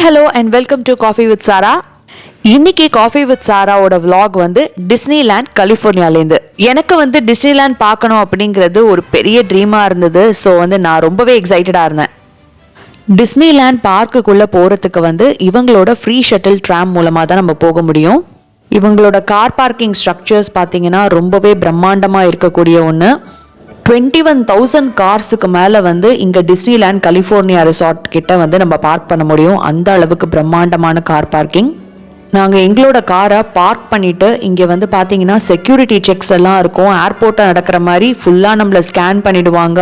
Hi hello and welcome to coffee with Sara இன்னைக்கு coffee with சாராவோட vlog வந்து Disneyland கலிஃபோர்னியாலேருந்து எனக்கு வந்து டிஸ்னிலேண்ட் பார்க்கணும் அப்படிங்கிறது ஒரு பெரிய ட்ரீமாக இருந்தது. ஸோ வந்து நான் ரொம்பவே எக்ஸைட்டடாக இருந்தேன். டிஸ்னிலேண்ட் பார்க்குக்குள்ளே போகிறதுக்கு வந்து இவங்களோட ஃப்ரீ ஷட்டில் ட்ராம் மூலமாக தான் நம்ம போக முடியும். இவங்களோட கார் பார்க்கிங் ஸ்ட்ரக்சர்ஸ் பார்த்தீங்கன்னா ரொம்பவே பிரம்மாண்டமாக இருக்கக்கூடிய ஒன்று டுவெண்ட்டி ஒன் தௌசண்ட் கார்ஸுக்கு மேலே வந்து இங்கே டிஸ்னிலேண்ட் கலிஃபோர்னியா ரிசார்ட் கிட்ட வந்து நம்ம பார்க் பண்ண முடியும். அந்த அளவுக்கு பிரம்மாண்டமான கார் பார்க்கிங். நாங்கள் எங்களோட காரை பார்க் பண்ணிட்டு இங்கே வந்து பார்த்தீங்கன்னா செக்யூரிட்டி செக்ஸ் எல்லாம் இருக்கும். ஏர்போர்ட்டில் நடக்கிற மாதிரி ஃபுல்லாக நம்மளை ஸ்கேன் பண்ணிவிடுவாங்க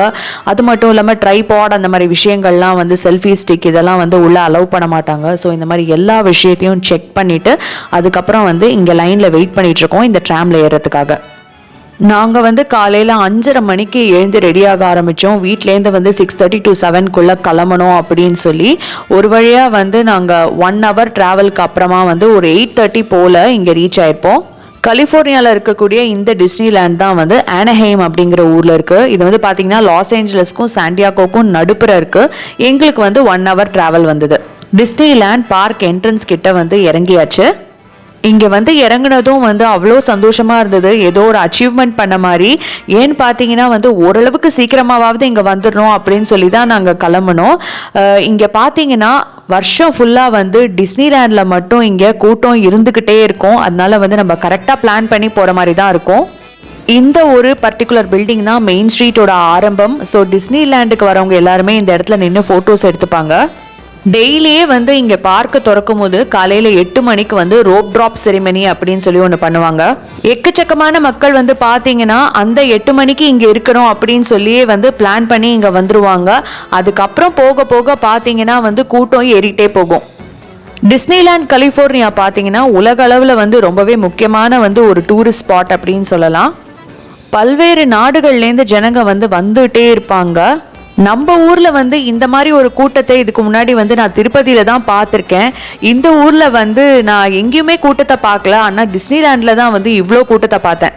அது மட்டும் இல்லாமல் ட்ரைபாட் அந்த மாதிரி விஷயங்கள்லாம் வந்து செல்ஃபி ஸ்டிக் இதெல்லாம் வந்து உள்ளே அலோவ் பண்ண மாட்டாங்க. ஸோ இந்த மாதிரி எல்லா விஷயத்தையும் செக் பண்ணிவிட்டு அதுக்கப்புறம் வந்து இங்கே லைனில் வெயிட் பண்ணிகிட்ருக்கோம் இந்த ட்ராமில் ஏறுறதுக்காக. நாங்கள் வந்து காலையில் அஞ்சரை மணிக்கு எழுந்து ரெடியாக ஆரம்பித்தோம் வீட்லேருந்து வந்து சிக்ஸ் தேர்ட்டி டு செவன்குள்ளே கிளம்பணும் அப்படின்னு சொல்லி ஒரு வழியாக வந்து நாங்கள் ஒன் ஹவர் ட்ராவலுக்கு அப்புறமா வந்து ஒரு எயிட் தேர்ட்டி போல் இங்கே ரீச் ஆயிருப்போம். கலிஃபோர்னியாவில் இருக்கக்கூடிய இந்த டிஸ்னிலேண்ட் தான் வந்து ஆனஹேம் அப்படிங்கிற ஊரில் இருக்குது இது வந்து பார்த்தீங்கன்னா லாஸ் ஏஞ்சலஸ்க்கும் சாண்டியாகோக்கும் நடுப்புற இருக்குது எங்களுக்கு வந்து ஒன் ஹவர் ட்ராவல் வந்தது. டிஸ்னிலேண்ட் பார்க் என்ட்ரன்ஸ் கிட்ட வந்து இறங்கியாச்சு. இங்கே வந்து இறங்குனதும் வந்து அவ்வளோ சந்தோஷமாக இருந்தது. ஏதோ ஒரு அச்சீவ்மெண்ட் பண்ண மாதிரி ஏன்னு பார்த்தீங்கன்னா வந்து ஓரளவுக்கு சீக்கிரமாவது இங்கே வந்துடணும் அப்படின்னு சொல்லி தான் நாங்கள் கிளம்புனோம் இங்கே பார்த்தீங்கன்னா வருஷம் ஃபுல்லாக வந்து டிஸ்னிலேண்டில் மட்டும் இங்கே கூட்டம் இருந்துக்கிட்டே இருக்கும். அதனால வந்து நம்ம கரெக்டாக பிளான் பண்ணி போகிற மாதிரி தான் இருக்கும். இந்த ஒரு பர்டிகுலர் பில்டிங் தான் மெயின் ஸ்ட்ரீட்டோட ஆரம்பம். ஸோ டிஸ்னிலேண்டுக்கு வரவங்க எல்லாருமே இந்த இடத்துல நின்று ஃபோட்டோஸ் எடுத்துப்பாங்க. டெய்லியே வந்து இங்கே பார்க்க திறக்கும் போது காலையில் எட்டு மணிக்கு வந்து ரோப் ட்ராப் செரிமனி அப்படின்னு சொல்லி ஒன்று பண்ணுவாங்க. எக்கச்சக்கமான மக்கள் வந்து பார்த்தீங்கன்னா அந்த எட்டு மணிக்கு இங்கே இருக்கணும் அப்படின்னு சொல்லியே வந்து பிளான் பண்ணி இங்கே வந்துருவாங்க. அதுக்கப்புறம் போக போக பார்த்தீங்கன்னா வந்து கூட்டம் ஏறிட்டே போகும். டிஸ்னிலேண்ட் கலிஃபோர்னியா பார்த்தீங்கன்னா உலக அளவில் வந்து ரொம்பவே முக்கியமான வந்து ஒரு டூரிஸ்ட் ஸ்பாட் அப்படின்னு சொல்லலாம். பல்வேறு நாடுகள்லேருந்து ஜனங்க வந்து வந்துட்டே இருப்பாங்க. நம்ம ஊரில் வந்து இந்த மாதிரி ஒரு கூட்டத்தை இதுக்கு முன்னாடி வந்து நான் திருப்பதியில் தான் பார்த்துருக்கேன். இந்த ஊரில் வந்து நான் எங்கேயுமே கூட்டத்தை பார்க்கல. ஆனால் டிஸ்னிலேண்டில் தான் வந்து இவ்வளோ கூட்டத்தை பார்த்தேன்.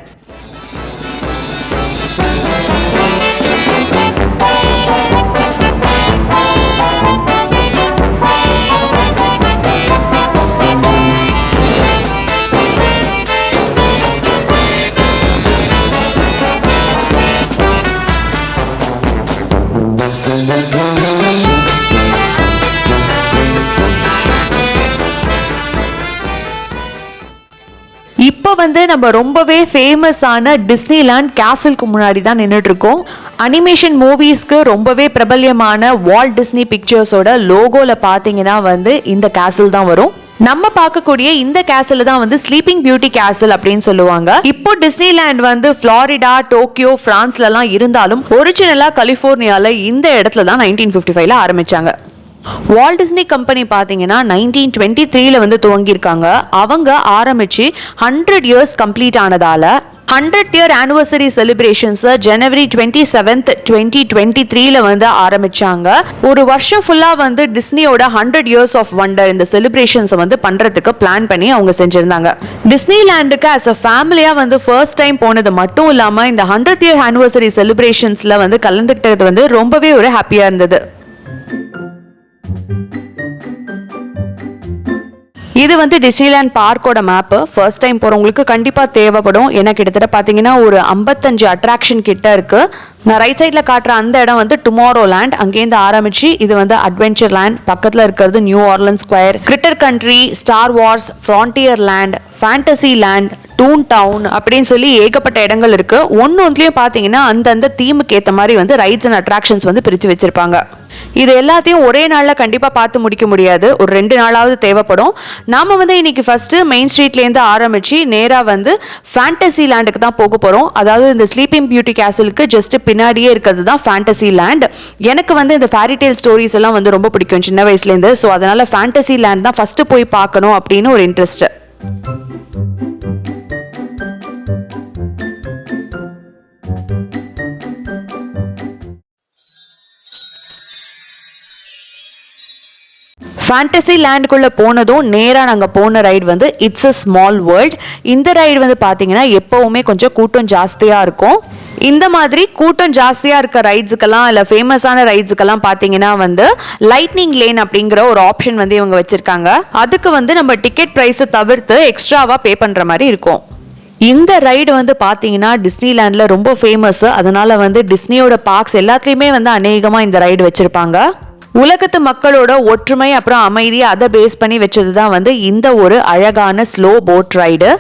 வந்து நம்ம ரொம்பவே ஃபேமஸான டிஸ்னிலேண்ட் கேசலுக்கு முன்னாடி தான் நின்றுட்டு இருக்கோம் அனிமேஷன் மூவிஸ்க்கு ரொம்பவே பிரபல்யமான வால் டிஸ்னி பிக்சர்ஸோட லோகோவில் பார்த்தீங்கன்னா வந்து இந்த கேசல் தான் வரும். நம்ம பார்க்கக்கூடிய இந்த கேசல் தான் வந்து ஸ்லீப்பிங் பியூட்டி கேசல் அப்படின்னு சொல்லுவாங்க. இப்போ டிஸ்னிலேண்ட் வந்து ஃப்ளாரிடா டோக்கியோ பிரான்ஸ்லலாம் இருந்தாலும் ஒரிஜினலா கலிஃபோர்னியாவில் இந்த இடத்துல தான் நைன்டீன் ஃபிஃப்டி ஃபைவ்ல ஆரம்பிச்சாங்க. வால் டிஸ்னி கம்பெனி பார்த்தீங்கன்னா நைன்டீன் டுவெண்ட்டி த்ரீல வந்து துவங்கியிருக்காங்க. அவங்க ஆரம்பிச்சு ஹண்ட்ரட் இயர்ஸ் கம்ப்ளீட் ஆனதால ஹண்ட்ரட் இயர் ஆனிவர்சரி செலிப்ரேஷன்ஸை ஜனவரி டுவெண்ட்டி செவன்த் டுவெண்ட்டி டுவெண்ட்டி த்ரீல வந்து ஆரம்பிச்சாங்க. ஒரு வருஷம் ஃபுல்லாக வந்து டிஸ்னியோட ஹண்ட்ரட் இயர்ஸ் ஆஃப் வண்டர் இந்த செலிப்ரேஷன்ஸை வந்து பண்ணுறதுக்கு பிளான் பண்ணி அவங்க செஞ்சுருந்தாங்க. டிஸ்னிலேண்டுக்கு ஆஸ் அ ஃபேமிலியாக வந்து ஃபர்ஸ்ட் டைம் போனது மட்டும் இல்லாமல் இந்த ஹண்ட்ரட் இயர் ஆனிவர்சரி செலிப்ரேஷன்ஸில் வந்து கலந்துக்கிட்டது வந்து ரொம்பவே ஒரு ஹாப்பியாக இருந்தது. இது வந்து டிஸ்னிலேண்ட் பார்க்கோட மேப்பு ஃபர்ஸ்ட் டைம் போகிறவங்களுக்கு கண்டிப்பாக தேவைப்படும். ஏன்னா கிட்டத்தட்ட பார்த்தீங்கன்னா ஒரு ஐம்பத்தஞ்சு அட்ராக்ஷன் கிட்ட இருக்குது நான் ரைட் சைடில் காட்டுற அந்த இடம் வந்து டுமாரோ லேண்ட் அங்கேருந்து ஆரம்பிச்சு இது வந்து அட்வென்ச்சர் லேண்ட் பக்கத்தில் இருக்கிறது New Orleans Square Critter Country Star Wars Frontier Land Fantasy Land Toon Town அப்படின்னு சொல்லி ஏகப்பட்ட இடங்கள் இருக்கு. ஒன்று ஒன்றுலையும் பார்த்தீங்கன்னா அந்தந்த தீமுக்கு ஏற்ற மாதிரி வந்து ரைட்ஸ் அண்ட் அட்ராக்ஷன்ஸ் வந்து பிரித்து வச்சிருப்பாங்க. இது எல்லாத்தையும் ஒரே நாளில் கண்டிப்பாக பார்த்து முடிக்க முடியாது. ஒரு ரெண்டு நாளாவது தேவைப்படும். நாம் வந்து இன்னைக்கு ஃபஸ்ட்டு மெயின் ஸ்ட்ரீட்லேருந்து ஆரம்பித்து நேராக வந்து ஃபேண்டசி லேண்டுக்கு தான் போக போகிறோம் அதாவது இந்த ஸ்லீப்பிங் பியூட்டி கேசலுக்கு ஜஸ்ட் பின்னாடியே இருக்கிறது தான் ஃபேண்டசி லேண்ட் எனக்கு வந்து இந்த ஃபேரி ஸ்டோரிஸ் எல்லாம் வந்து ரொம்ப பிடிக்கும் சின்ன வயசுலேருந்து ஸோ அதனால் ஃபேண்டசி லேண்ட் தான் ஃபஸ்ட்டு போய் பார்க்கணும் அப்படின்னு ஒரு இன்ட்ரெஸ்ட்டு ஃபேண்டசி லேண்டுக்குள்ளே போனதும் நேராக நாங்கள் போன ரைடு வந்து இட்ஸ் அ ஸ்மால் வேர்ல்ட் இந்த ரைடு வந்து பார்த்தீங்கன்னா எப்போவுமே கொஞ்சம் கூட்டம் ஜாஸ்தியாக இருக்கும். இந்த மாதிரி கூட்டம் ஜாஸ்தியாக இருக்க ரைட்ஸுக்கெல்லாம் இல்லை ஃபேமஸான ரைட்ஸுக்கெல்லாம் பார்த்தீங்கன்னா வந்து லைட்னிங் லேன் அப்படிங்கிற ஒரு ஆப்ஷன் வந்து இவங்க வச்சுருக்காங்க. அதுக்கு வந்து நம்ம டிக்கெட் ப்ரைஸை தவிர்த்து எக்ஸ்ட்ராவாக பே பண்ணுற மாதிரி இருக்கும். இந்த ரைடு வந்து பார்த்தீங்கன்னா டிஸ்னிலேண்டில் ரொம்ப ஃபேமஸ் அதனால வந்து டிஸ்னியோட பார்க்ஸ் எல்லாத்துலேயுமே வந்து அநேகமாக இந்த ரைடு வச்சுருப்பாங்க. உலகத்து மக்களோட ஒற்றுமை அப்புறம் அமைதி அதை பேஸ் பண்ணி வச்சது தான் வந்து இந்த ஒரு அழகான ஸ்லோ போட் ரைடு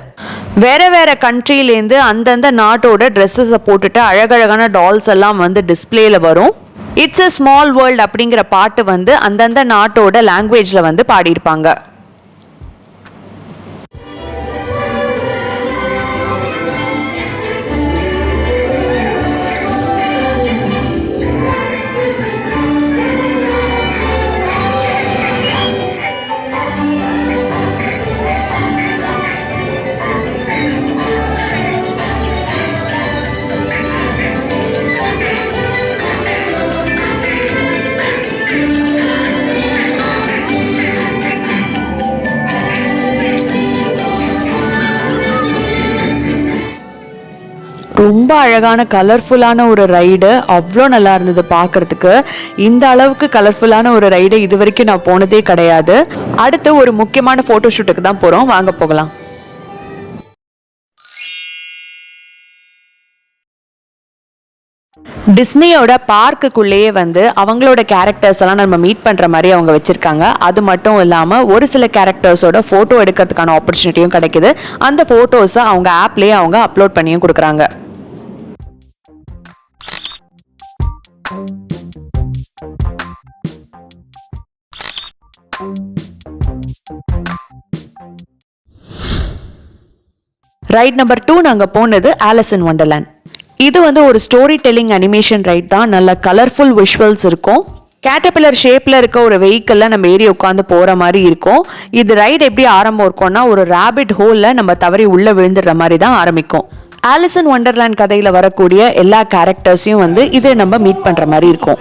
வேற வேற கண்ட்ரிலேருந்து அந்தந்த நாட்டோட ட்ரெஸ்ஸஸை போட்டுட்டு அழகழகான டால்ஸ் எல்லாம் வந்து டிஸ்பிளேல வரும். இட்ஸ் எ ஸ்மால் வேர்ல்ட் அப்படிங்கிற பாட்டு வந்து அந்தந்த நாட்டோட லாங்குவேஜில் வந்து பாடியிருப்பாங்க. ரொம்ப அழகான கலர்ஃபுல்லான ஒரு ரைடு அவ்வளோ நல்லா இருந்தது பார்க்கறதுக்கு. இந்த அளவுக்கு கலர்ஃபுல்லான ஒரு ரைடு இது வரைக்கும் நான் போனதே கிடையாது. அடுத்து ஒரு முக்கியமான ஃபோட்டோ ஷூட்டுக்கு தான் போகிறோம் வாங்க போகலாம். டிஸ்னியோட பார்க்குக்குள்ளேயே வந்து அவங்களோட கேரக்டர்ஸ் எல்லாம் நம்ம மீட் பண்ணுற மாதிரி அவங்க வச்சுருக்காங்க. அது மட்டும் இல்லாமல் ஒரு சில கேரக்டர்ஸோட ஃபோட்டோ எடுக்கிறதுக்கான ஆப்பர்ச்சுனிட்டியும் கிடைக்குது. அந்த ஃபோட்டோஸை அவங்க ஆப்லேயே அவங்க அப்லோட் பண்ணியும் கொடுக்குறாங்க. ரைட் நம்பர் டூ நாங்கள் போனது ஆலசன் இன் வண்டர்லேண்ட் இது வந்து ஒரு ஸ்டோரி டெல்லிங் அனிமேஷன் ரைட் தான். நல்ல கலர்ஃபுல் விஷுவல்ஸ் இருக்கும். கேட்டபில்லர் ஷேப்பில் இருக்க ஒரு வெஹிக்கிளில் நம்ம ஏறி உட்காந்து போகிற மாதிரி இருக்கும். இது ரைடு எப்படி ஆரம்பம் இருக்கும்னா ஒரு ரேபிட் ஹோலில் நம்ம தவறி உள்ளே விழுந்துடுற மாதிரி தான் ஆரம்பிக்கும். ஆலிசன் ஒண்டர்லேண்ட் கதையில் வரக்கூடிய எல்லா கேரக்டர்ஸையும் வந்து இதை நம்ம மீட் பண்ணுற மாதிரி இருக்கும்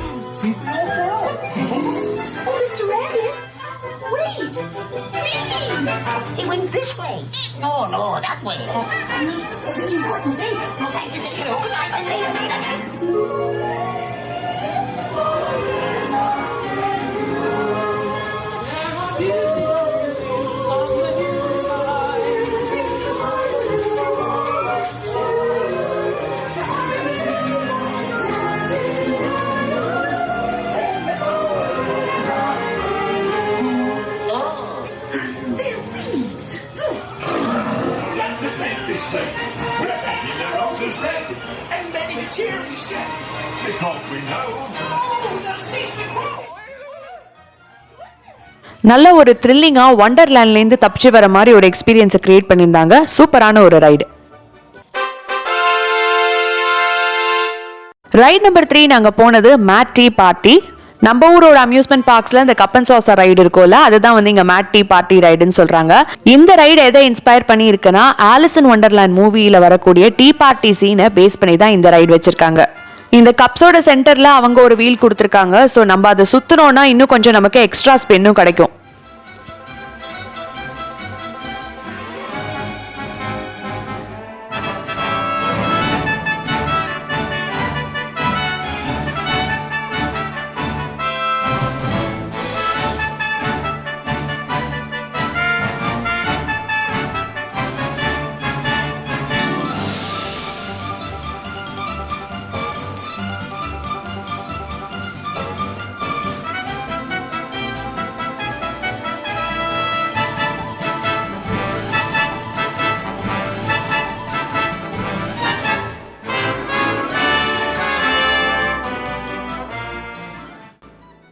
Oh, Mr. Rabbit! Wait! Please! He went this way. No, no, that way. நல்ல ஒரு த்ரில்லிங்காக ஒண்டர்லேண்ட்லேருந்து தப்பிச்சு வர மாதிரி ஒரு எக்ஸ்பீரியன்ஸை க்ரியேட் பண்ணியிருந்தாங்க. சூப்பரான ஒரு ரைடு ரைட் நம்பர் த்ரீ நாங்கள் போனது மேட் டீ பார்ட்டி நம்ம ஊரோட அம்யூஸ்மெண்ட் பார்க்ஸ்ல இந்த கப்பன் சாசா ரைடு இருக்கும்ல அதுதான் வந்து இங்க மேட் டீ பார்ட்டி ரைடுன்னு சொல்றாங்க. இந்த ரைடு எதை இன்ஸ்பயர் பண்ணி இருக்குன்னா ஆலிசன் ஒண்டர்லேண்ட் மூவியில வரக்கூடிய டீ பார்ட்டி சீனை பேஸ் பண்ணி தான் இந்த ரைடு வச்சிருக்காங்க. இந்த கப்ஸோட சென்டரில் அவங்க ஒரு வீல் கொடுத்துருக்காங்க. ஸோ நம்ம அதை சுற்றுனோன்னா இன்னும் கொஞ்சம் நமக்கு எக்ஸ்ட்ரா ஸ்பென்னும் கிடைக்கும்.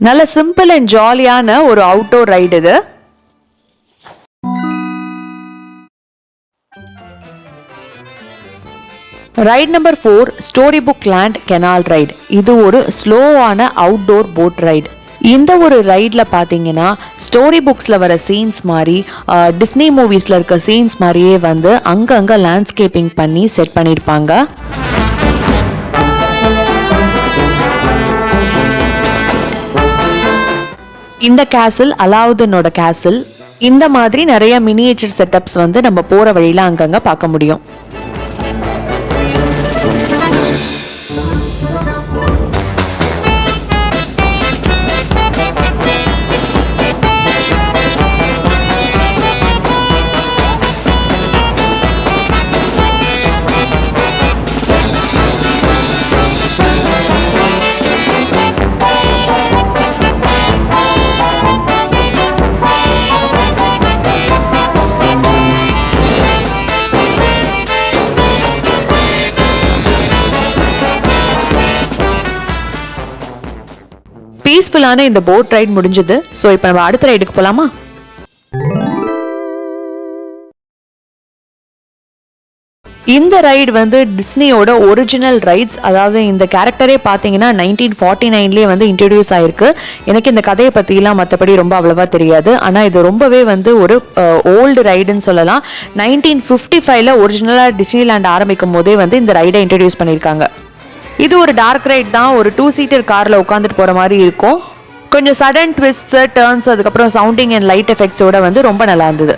நல்ல சிம்பிள் அண்ட் ஜாலியான ஒரு அவுட்டோர் ரைடு இது. Ride number four story book land canal ride இது ஒரு ஸ்லோவான அவுட்டோர் போட் ரைடு இந்த ஒரு ரைடில் பார்த்தீங்கன்னா ஸ்டோரி புக்ஸில் வர சீன்ஸ் மாதிரி டிஸ்னி மூவிஸில் இருக்க சீன்ஸ் மாதிரியே வந்து அங்கங்கே லேண்ட்ஸ்கேப்பிங் பண்ணி செட் பண்ணியிருப்பாங்க இந்த கேசில் அலாவுதீனோட கேசில் இந்த மாதிரி நிறைய மினியேச்சர் செட்டப்ஸ் வந்து நம்ம போகிற வழியில் அங்கங்கே பார்க்க முடியும். பீஸ்ஃபுல்லான இந்த போட் ரைட் முடிஞ்சது. ஸோ இப்போ நம்ம அடுத்த ரைடுக்கு போகலாமா இந்த ரைடு வந்து டிஸ்னியோட ஒரிஜினல் ரைட்ஸ் அதாவது இந்த கேரக்டரே பார்த்தீங்கன்னா நைன்டீன் ஃபார்ட்டி நைன்லேயே வந்து இன்ட்ரடியூஸ் ஆயிருக்கு. எனக்கு இந்த கதையை பற்றிலாம் மற்றபடி ரொம்ப அவ்வளோவா தெரியாது. ஆனால் இது ரொம்பவே வந்து ஒரு ஓல்டு ரைடுன்னு சொல்லலாம். நைன்டீன் ஃபிஃப்டி ஃபைவ்ல ஒரிஜினலாக டிஸ்னிலேண்ட் ஆரம்பிக்கும் போதே வந்து இந்த ரைடை இன்ட்ரடியூஸ் பண்ணியிருக்காங்க. இது ஒரு டார்க் ரைட் தான். ஒரு டூ சீட்டர் காரில் உட்காந்துட்டு போகிற மாதிரி இருக்கும். கொஞ்சம் சடன் ட்விஸ்ட் டேர்ன்ஸ் அதுக்கப்புறம் சவுண்டிங் அண்ட் லைட் எஃபெக்ட்ஸோட வந்து ரொம்ப நல்லா இருந்தது.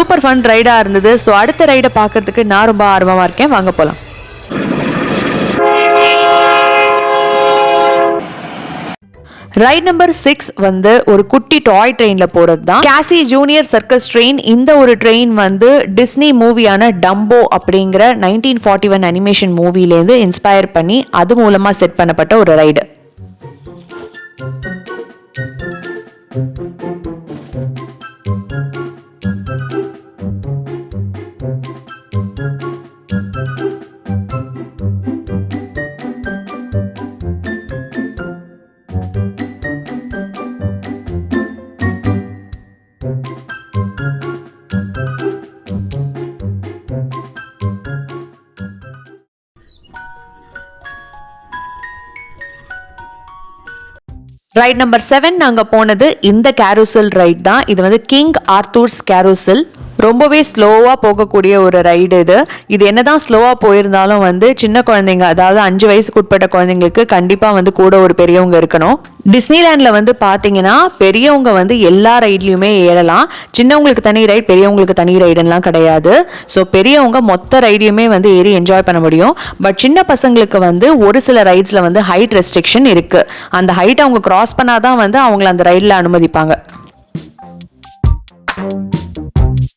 சூப்பர் ஃபன் ரைடாக இருந்தது. ஸோ அடுத்த ரைடை பார்க்கறதுக்கு நான் ரொம்ப ஆர்வமாக இருக்கேன். வாங்க போகலாம் ரைட் நம்பர் சிக்ஸ் வந்து ஒரு குட்டி டாய் ட்ரெயினில் போகிறது தான். கேசி ஜூனியர் சர்க்கஸ் ட்ரெயின் இந்த ஒரு ட்ரெயின் வந்து டிஸ்னி மூவியான டம்போ அப்படிங்கிற நைன்டீன் ஃபார்ட்டி ஒன் அனிமேஷன் மூவிலேருந்து இன்ஸ்பயர் பண்ணி அது மூலமாக செட் பண்ணப்பட்ட ஒரு ரைடு ரைட் நம்பர் செவன் நாங்கள் போனது இந்த கேரோசில் ரைட் தான். இது வந்து கிங் ஆர்த்தூர்ஸ் கேரோசில் ரொம்பவே ஸ்லோவாக போகக்கூடிய ஒரு ரைடு இது. இது என்ன தான் ஸ்லோவாக போயிருந்தாலும் வந்து சின்ன குழந்தைங்க அதாவது அஞ்சு வயசுக்கு உட்பட்ட குழந்தைங்களுக்கு கண்டிப்பாக வந்து கூட ஒரு பெரியவங்க இருக்கணும். டிஸ்னிலேண்டில் வந்து பார்த்தீங்கன்னா பெரியவங்க வந்து எல்லா ரைட்லையுமே ஏறலாம். சின்னவங்களுக்கு தனி ரைட் பெரியவங்களுக்கு தனி ரைடுலாம் கிடையாது. ஸோ பெரியவங்க மொத்த ரைடையுமே வந்து ஏறி என்ஜாய் பண்ண முடியும். பட் சின்ன பசங்களுக்கு வந்து ஒரு சில ரைட்ஸில் வந்து ஹைட் ரெஸ்ட்ரிக்ஷன் இருக்குது அந்த ஹைட் அவங்க கிராஸ் பண்ணாதான் வந்து அவங்கள அந்த ரைடில் அனுமதிப்பாங்க.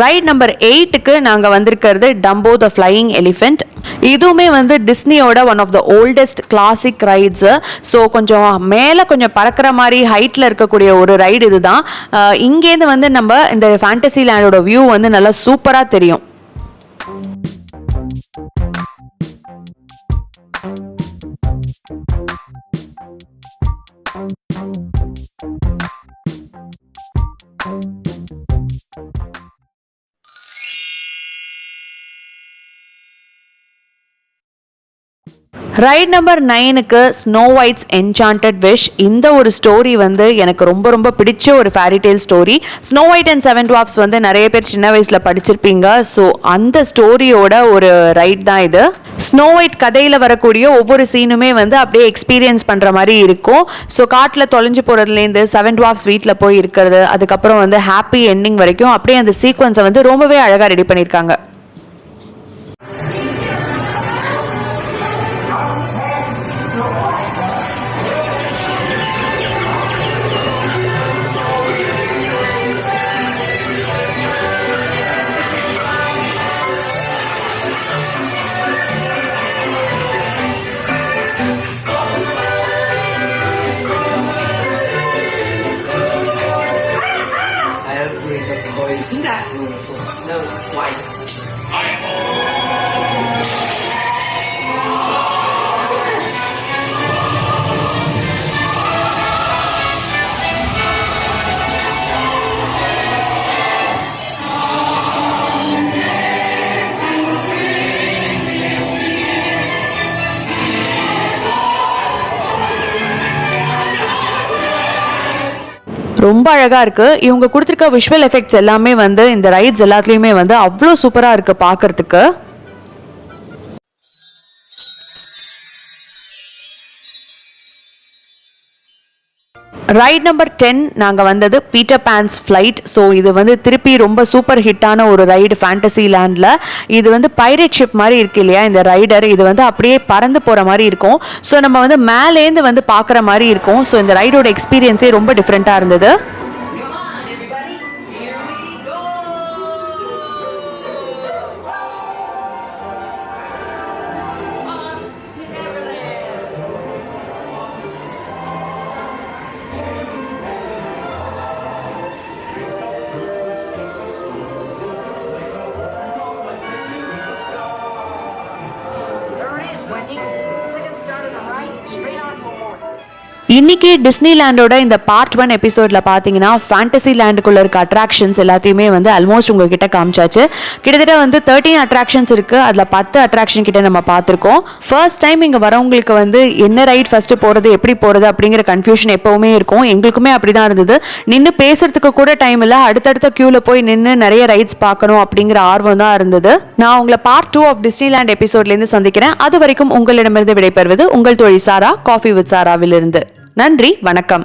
ரைட் நம்பர் எயிட்டுக்கு நாங்கள் வந்திருக்கிறது டம்போ த ஃப்ளையிங் எலிஃபெண்ட் இதுவுமே வந்து டிஸ்னியோட one of the oldest classic rides so கொஞ்சம் மேலே கொஞ்சம் பறக்கிற மாதிரி ஹைட்டில் இருக்கக்கூடிய ஒரு ரைடு இதுதான். இங்கேருந்து வந்து நம்ம இந்த ஃபேண்டசி லேண்டோட வியூ வந்து நல்லா சூப்பராக தெரியும். ரைட் நம்பர் நைனுக்கு ஸ்னோ ஒயிட்ஸ் என்சாண்டட் விஷ் இந்த ஒரு ஸ்டோரி வந்து எனக்கு ரொம்ப ரொம்ப பிடிச்ச ஒரு fairytale story Snow White and seven dwarfs வந்து நிறைய பேர் சின்ன வயசில் படிச்சிருப்பீங்க. ஸோ அந்த ஸ்டோரியோட ஒரு ரைட் தான் இது. ஸ்னோ ஒயிட் கதையில் வரக்கூடிய ஒவ்வொரு சீனுமே வந்து அப்படியே எக்ஸ்பீரியன்ஸ் பண்ணுற மாதிரி இருக்கும். ஸோ காட்டில் தொலைஞ்சு போகிறதுலேருந்து செவன் டுவாப்ஸ் வீட்டில் போய் இருக்கிறது அதுக்கப்புறம் வந்து ஹாப்பி எண்டிங் வரைக்கும் அப்படியே அந்த சீக்வன்ஸை வந்து ரொம்பவே அழகாக ரெடி பண்ணியிருக்காங்க. ரொம்ப அழகாக இருக்குது இவங்க கொடுத்துருக்க விஷுவல் எஃபெக்ட்ஸ் எல்லாமே வந்து இந்த ரைட்ஸ் எல்லாத்துலேயுமே வந்து அவ்வளோ சூப்பராக இருக்குது பார்க்கறதுக்கு ரைட் நம்பர் டென் நாங்கள் வந்தது பீட்டர் பேன்ஸ் ஃப்ளைட் ஸோ இது வந்து திருப்பி ரொம்ப சூப்பர் ஹிட்டான ஒரு ரைடு ஃபேண்டசி லேண்டில் இது வந்து பைரேட் ஷிப் மாதிரி இருக்கு இல்லையா இந்த ரைடர் இது வந்து அப்படியே பறந்து போகிற மாதிரி இருக்கும். ஸோ நம்ம வந்து மேலேருந்து வந்து பார்க்குற மாதிரி இருக்கும். ஸோ இந்த ரைடோட எக்ஸ்பீரியன்ஸே ரொம்ப டிஃப்ரெண்ட்டாக இருந்தது. இன்னைக்கு டிஸ்னி லேண்டோட இந்த பார்ட் ஒன் எபிசோட்ல பார்த்தீங்கன்னா ஃபேண்டசி லேண்டுக்குள்ள இருக்க அட்ராக்ஷன்ஸ் எல்லாத்தையுமே வந்து ஆல்மோஸ்ட் உங்ககிட்ட காமிச்சாச்சு. கிட்டத்தட்ட வந்து தேர்ட்டீன் அட்ராக்ஷன்ஸ் இருக்கு. அதில் பத்து அட்ராக்ஷன் கிட்ட நம்ம பார்த்துருக்கோம் ஃபர்ஸ்ட் டைம் இங்கே வரவங்களுக்கு வந்து என்ன ரைட் ஃபர்ஸ்ட் போகிறது எப்படி போகிறது அப்படிங்கிற கன்ஃபியூஷன் எப்பவுமே இருக்கும். எங்களுக்குமே அப்படிதான் இருந்தது. நின்று பேசுறதுக்கு கூட டைம் இல்லை. அடுத்தடுத்த க்யூவில் போய் நின்று நிறைய ரைட்ஸ் பார்க்கணும் அப்படிங்கிற ஆர்வம் தான் இருந்தது. நான் உங்களை பார்ட் டூ ஆஃப் டிஸ்னிலேண்ட் எபிசோட்லேருந்து சந்திக்கிறேன். அது வரைக்கும் உங்களிடமிருந்து விடைபெறுவது உங்கள் தொழில் சாரா காஃபி வித் சாராவிலிருந்து. நன்றி வணக்கம்.